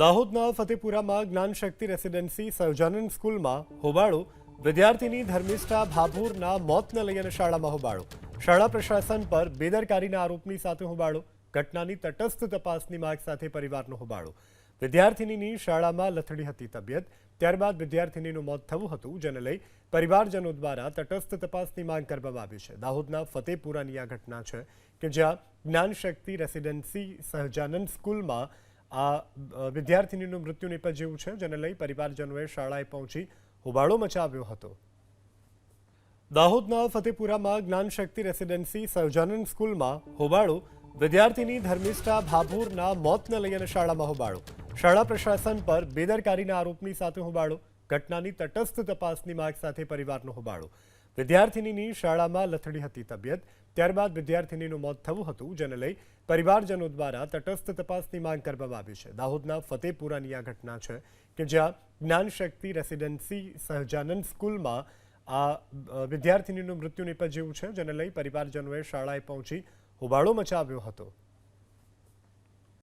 દાહોદના ફતેપુરામાં જ્ઞાનશક્તિ રેસિડેન્સી સહજાનંદ સ્કૂલમાં હોબાળો. વિદ્યાર્થીની ધર્મિષ્ઠા ભાભોરના મોતને લઈને શાળામાં હોબાળો. શાળા પ્રશાસન પર બેદરકારીના આરોપની સાથે હોબાળો. ઘટનાની તટસ્થ તપાસની માગ સાથે પરિવારનો હોબાળો. વિદ્યાર્થીનીની શાળામાં લથડી હતી તબિયત. ત્યારબાદ વિદ્યાર્થીનીનું મોત થવું હતું, જેને લઈ પરિવારજનો દ્વારા તટસ્થ તપાસની માંગ કરવામાં આવી છે. દાહોદના ફતેપુરાની આ ઘટના છે કે જ્યાં જ્ઞાનશક્તિ રેસિડેન્સી સહજાનંદ સ્કૂલમાં આ વિદ્યાર્થીનીનું મૃત્યુ નિપજ્યું છે, જેને લઈ પરિવારજનોએ શાળાએ પહોંચી હોબાળો મચાવ્યો હતો. દાહોદના ફતેપુરામાં જ્ઞાનશક્તિ રેસિડેન્સી સહજાનંદ સ્કૂલમાં હોબાળો. વિદ્યાર્થીની ધર્મિષ્ઠા ભાભોરના મોતને લઈને શાળામાં હોબાળો. શાળા પ્રશાસન પર બેદરકારીના આરોપની સાથે હોબાળો. ઘટનાની તટસ્થ તપાસની માગ સાથે પરિવારનો હોબાળો. વિદ્યાર્થીનીની શાળામાં લથડી હતી તબિયત. ત્યારબાદ વિદ્યાર્થીનીનું મોત થવું હતું, જેને લઈ પરિવારજનો દ્વારા તટસ્થ તપાસની માંગ કરવામાં આવી છે. દાહોદના ફતેપુરાની આ ઘટના છે કે જ્યાં જ્ઞાનશક્તિ રેસિડેન્સી સહજાનંદ સ્કૂલમાં આ વિદ્યાર્થિનીનું મૃત્યુ નિપજ્યું છે, જેને લઈ પરિવારજનોએ શાળાએ પહોંચી હોબાળો મચાવ્યો હતો.